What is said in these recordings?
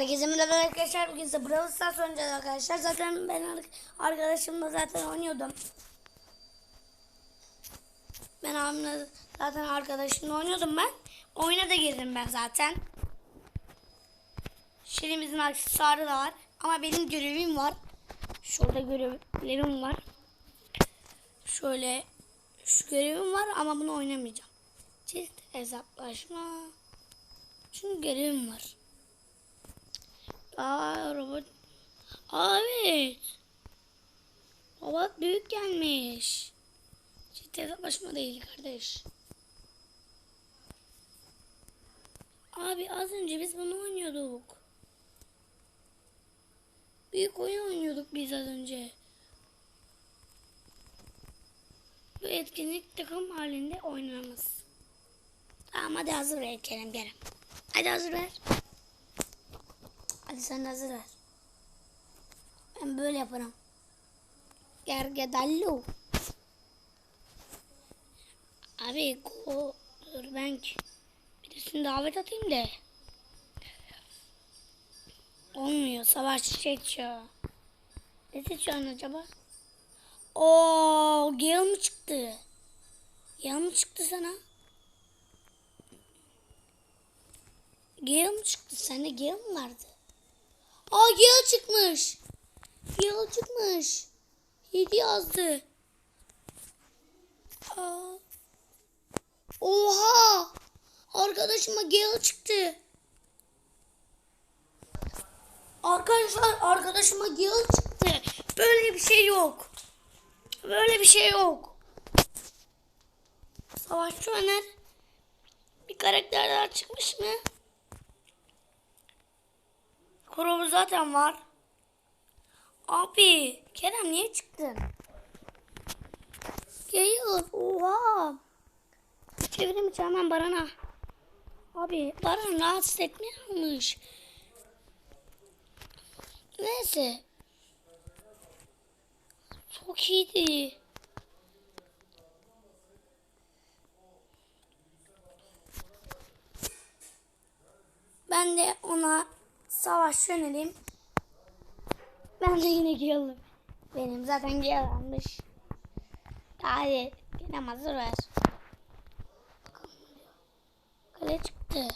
Herkese merhaba arkadaşlar. Bugün size Brawl Stars oynayacağız arkadaşlar. Zaten ben ar- arkadaşımla zaten oynuyordum. Ben abimle zaten arkadaşımla oynuyordum ben. Oyuna da girdim ben zaten. Şirinimizin aksesuarı da var. Ama benim görevim var. Şurada görevlerim var. Şöyle şu görevim var ama bunu oynamayacağım. Çift hesaplaşma. Çünkü görevim var. Aa robot. Aa evet. Robot büyük gelmiş. Çift hesaplaşma değil kardeş. Abi az önce biz bunu oynuyorduk. Büyük oyun oynuyorduk biz az önce. Bu etkinlik takım halinde oynanamaz. Tamam hadi hazır ver Kerem Kerem. Hadi hazır ver. Hadi sen hazır ver. Ben böyle yaparım. Gergedallo. Abi go dur ben birisini davet atayım da. Olmuyor. Savaş seçiyor. Ne seçiyorsun acaba? Oo, Gale mı çıktı? Gale mı çıktı sana? Gale mı çıktı? Sende Gale mi vardı? Aa Gale çıkmış. Gale çıkmış. 7 yazdı. Aa. Oha! Arkadaşıma Gale çıktı. Arkadaşlar arkadaşıma Gale çıktı. Böyle bir şey yok. Böyle bir şey yok. Savaşçı Öner. Bir karakter daha çıkmış mı? Korobu zaten var. Abi Kerem niye çıktın? Gale oha. Çevirim içi hemen Baran'a. Abi Baran rahatsız etmiyormuş. Neyse. Çok iyiydi. Ben de ona savaş yöneleyim. Ben de yine giralım. Benim zaten giralmış. Hadi yine hazır ver. Kale çıktı.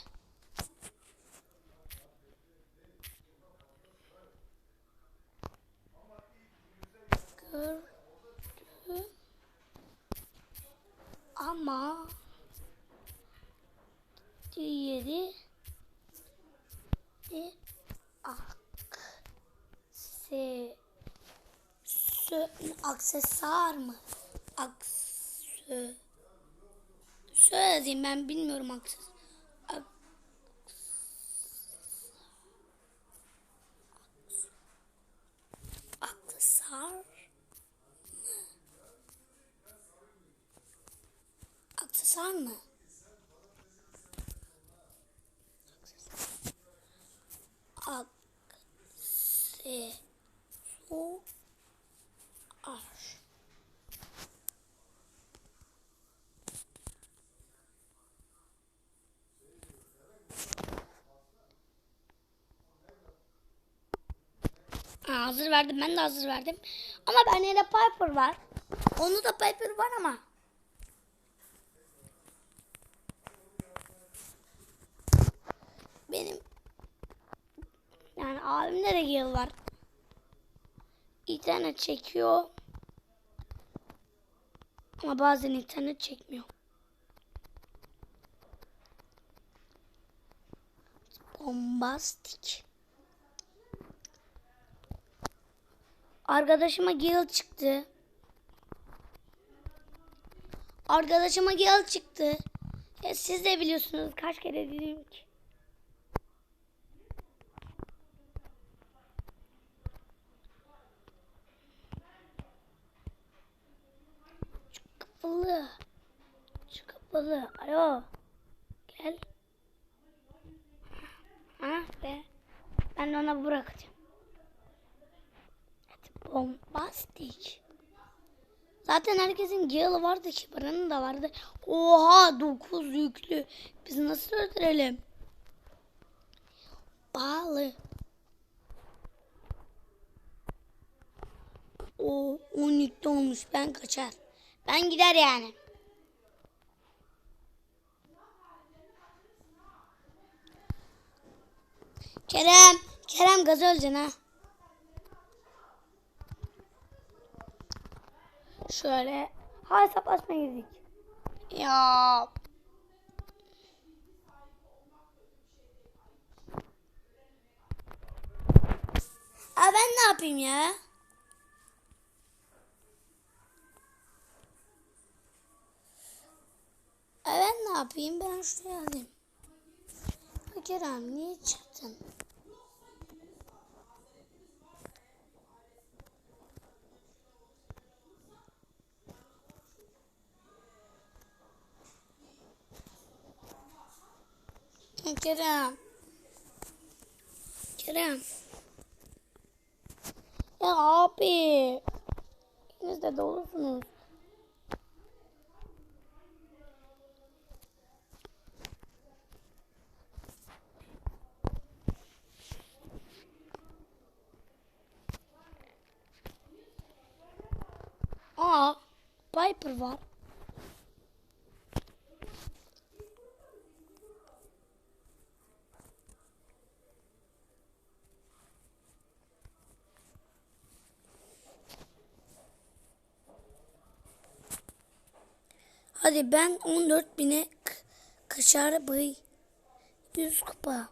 Gördüm. Ama diğeri de akse aksesuar mı? Akse Söylediğim ben bilmiyorum akses. Ak- Aksesuar mı? Aksesuar mı? Aksesuar. Ha, hazır verdim. Ben de hazır verdim. Ama bende de Piper var. Onu da Piper var ama. Benim yani abimde de Gale var. İnternet çekiyor. Ama bazen internet çekmiyor. Bombastik. Arkadaşıma Gale çıktı. Arkadaşıma Gale çıktı. Ya siz de biliyorsunuz kaç kere dedim ki. Balı alo. Gel. Ha be. Ben ona bırakacağım. Evet, bombastik. Zaten herkesin Gale'ı vardı, ki, Kibara'nın da vardı. Oha 9 yüklü. Biz nasıl öldürelim? Bağlı. O 10 yüklü olmuş. Ben kaçar. Ben gider yani. Kerem. Kerem gaz öleceksin ha. Şöyle. Ha hesaplaşma girdik. Ya. Aa ben ne yapayım ya? Aa ben ne yapayım? Ben şuraya alayım. Ha, Kerem niye çıktın? Ha, Kerem. Kerem. Ya abi. İkiniz de dolusunuz. Aa, Piper Hadi ben 14 bine kaşar bıy 100 kupa.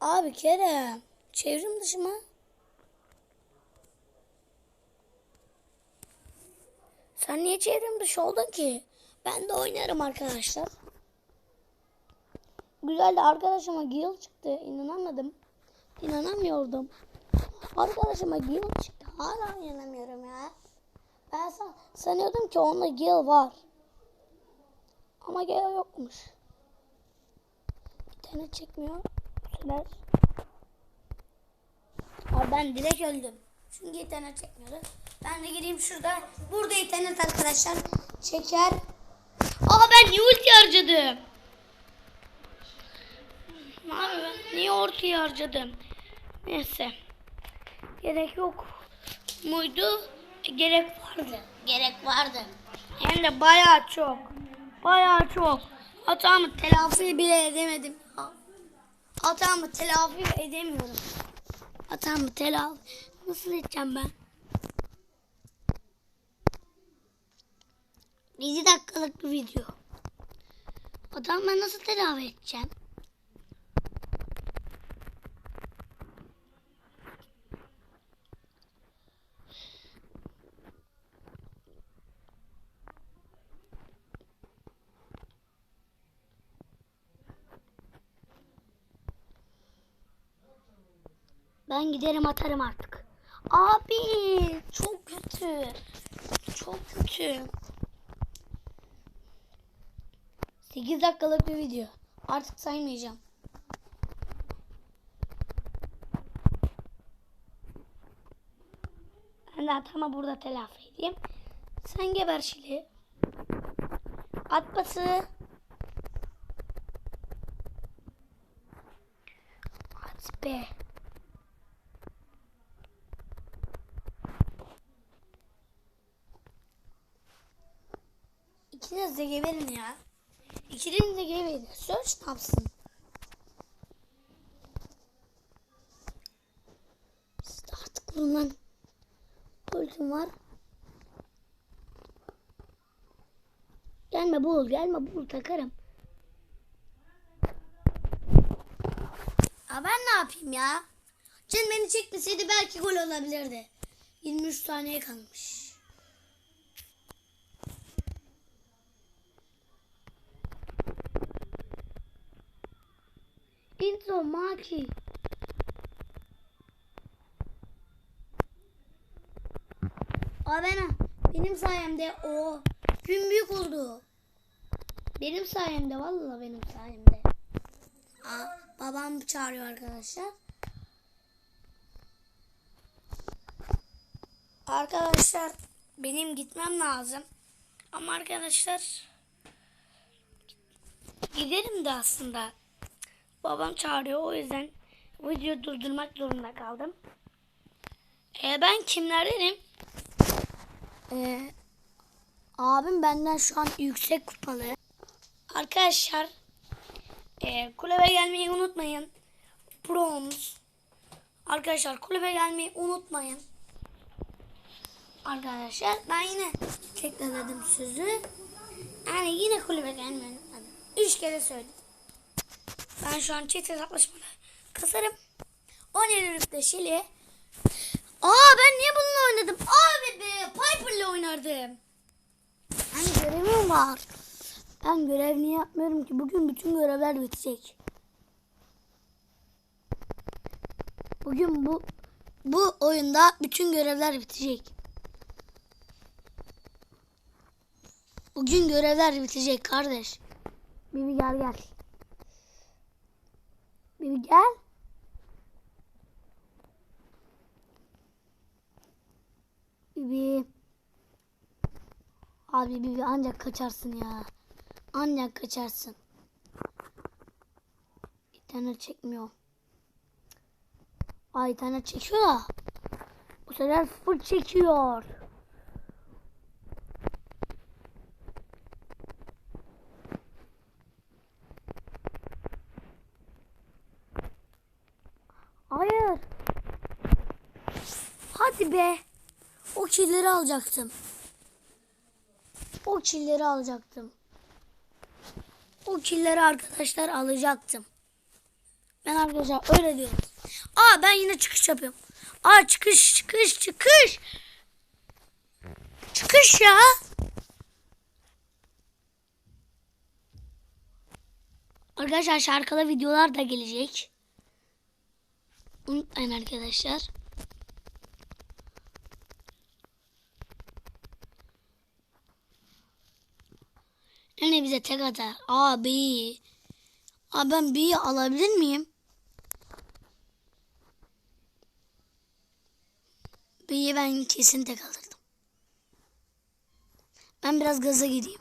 Abi Kerem çevrim dışı mı? Sen niye çevrim dışı oldun ki? Ben de oynarım arkadaşlar. Güzel de arkadaşıma Gil çıktı. İnanamadım. İnanamıyordum. Arkadaşıma Gil çıktı. Hala inanamıyorum ya. Ben san sanıyordum ki onda Gil var. Ama Gil yokmuş. İnternet çekmiyor. Sürer. Abi ben direkt öldüm. Çünkü internet çekmiyordu. Ben de gireyim şurada. Burada internet arkadaşlar. Çeker. Aa ben niye ulti harcadım? Abi ben niye ulti harcadım? Neyse. Gerek yok muydu? E, Gerek Gerek vardı. Hem de bayağı çok. Bayağı çok. Hatamı telafi bile edemedim. Hatamı telafi edemiyorum. Hatamı telafi nasıl edeceğim ben? 7 dakikalık bir video. Hatamı ben nasıl telafi edeceğim? Ben giderim atarım artık. Abi çok kötü. Çok kötü. 8 dakikalık bir video. Artık saymayacağım. Ben de hatama burada telafi edeyim. Sen geber Şili. At bası. At be. İkiniz de geberin ya. İkiniz de geberin. Search ne yapsın? İşte artık bundan ultim var. Gelme bul, gelme bul takarım. Aa, ben ne yapayım ya? Can beni çekmeseydi belki gol olabilirdi. 23 saniye kalmış. Intro Maki. Abena benim sayemde o gün büyük oldu. Benim sayemde vallahi benim sayemde. Aa, babam çağırıyor arkadaşlar. Arkadaşlar benim gitmem lazım. Ama arkadaşlar giderim de aslında. Babam çağırıyor o yüzden videoyu durdurmak zorunda kaldım. E, ben kimlerdenim? E, abim benden şu an yüksek kupalı. Arkadaşlar e, kulübe gelmeyi unutmayın. Bronz. Arkadaşlar kulübe gelmeyi unutmayın. Arkadaşlar ben yine tekrarladım sözü. Yani yine kulübe gelmeyi unutmadım. Üç kere söyledim. Ben şu an çift hesaplaşmada kasarım. 17'likte Şili. Aa ben niye bununla oynadım? Abi be Piper'la oynardım. Hani görevim var. Ben görev niye yapmıyorum ki? Bugün bütün görevler bitecek. Bugün bu bu oyunda bütün görevler bitecek. Bugün görevler bitecek kardeş. Bibi gel gel. Bibi gel. Bibi. Abi Bibi ancak kaçarsın ya. Ancak kaçarsın. İnternet çekmiyor. Ay internet çekiyor da. Bu sefer full çekiyor. Hayır. Hadi be. O killeri alacaktım. O killeri alacaktım. O killeri arkadaşlar alacaktım. Ben arkadaşlar öyle diyorum. Aa ben yine çıkış yapıyorum. Aa çıkış çıkış çıkış. Çıkış ya. Arkadaşlar şarkılı videolar da gelecek. Unutmayın arkadaşlar. Anne bize tek atar. Abi. Abi ben B'yi alabilir miyim? B'yi ben kesin tek alırdım. Ben biraz gaza gideyim.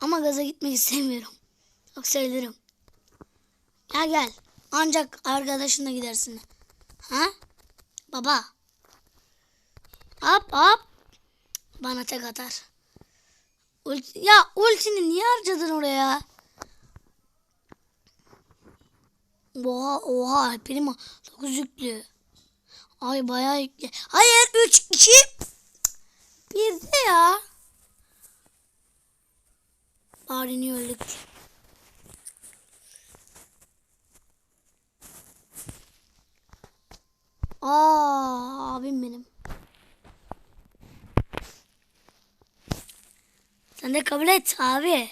Ama gaza gitmek istemiyorum. Çok söylerim. Gel gel. Ancak arkadaşınla gidersin. Ha? Baba. Hop hop. Bana tek atar. Ulti, ya ultini niye harcadın oraya? Oha oha primo 9 yüklü. Ay bayağı yüklü. Hayır 3 2 1 de ya. Bari niye öldük? Aa abim benim. Sen de kabul et abi.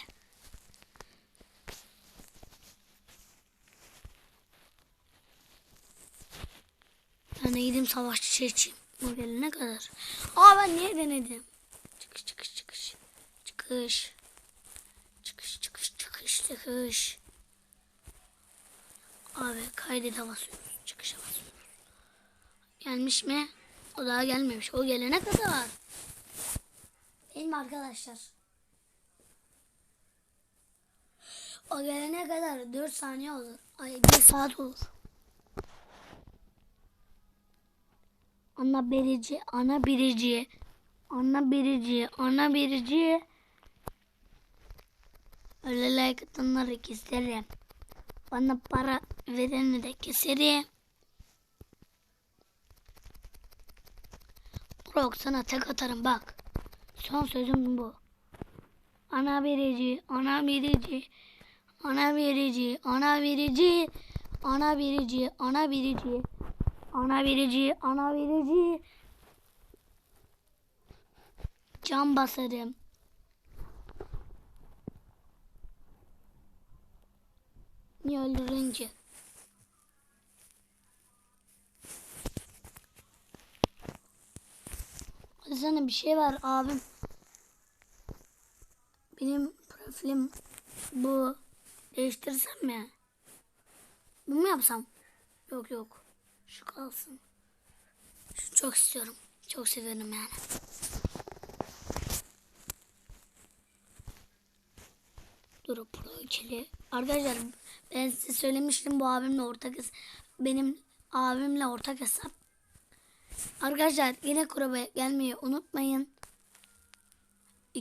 Ben de gideyim savaşçı seçeyim. O gelene kadar. Aa ben niye denedim? Çıkış çıkış çıkış. Çıkış. Çıkış çıkış çıkış çıkış. Abi kaydete basıyoruz. Çıkışa basıyoruz. Gelmiş mi? O daha gelmemiş. O gelene kadar. Mi arkadaşlar? O gelene kadar 4 saniye olur. Ay 1 saat olur. Ana birici, ana birici, ana birici, ana birici. Öyle like atanları keserim. Bana para vereni de keserim. Brok sana tek atarım bak. Son sözüm bu. Ana birici, ana birici, ana birici, ana birici, ana birici, ana birici, ana birici, ana birici. Cam basarım. Niye öldürünce? Sana bir şey var abim. Benim profilim bu. Değiştirsem mi? Bunu mu yapsam? Yok yok. Şu kalsın. Şu çok istiyorum. Çok seviyorum yani. Dur pro ikili. Arkadaşlar ben size söylemiştim bu abimle ortak. Benim abimle ortak hesap. Arkadaşlar yine kurabaya gelmeyi unutmayın.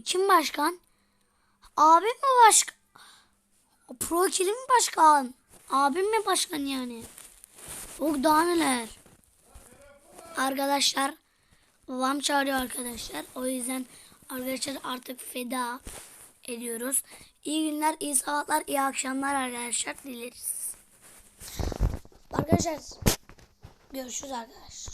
Kim başkan? Abim mi başkan? Pro Kilim mi başkan? Abim mi başkan yani? O daha neler? Arkadaşlar babam çağırıyor arkadaşlar. O yüzden arkadaşlar artık feda ediyoruz. İyi günler, iyi sabahlar, iyi akşamlar arkadaşlar dileriz. Arkadaşlar görüşürüz arkadaşlar.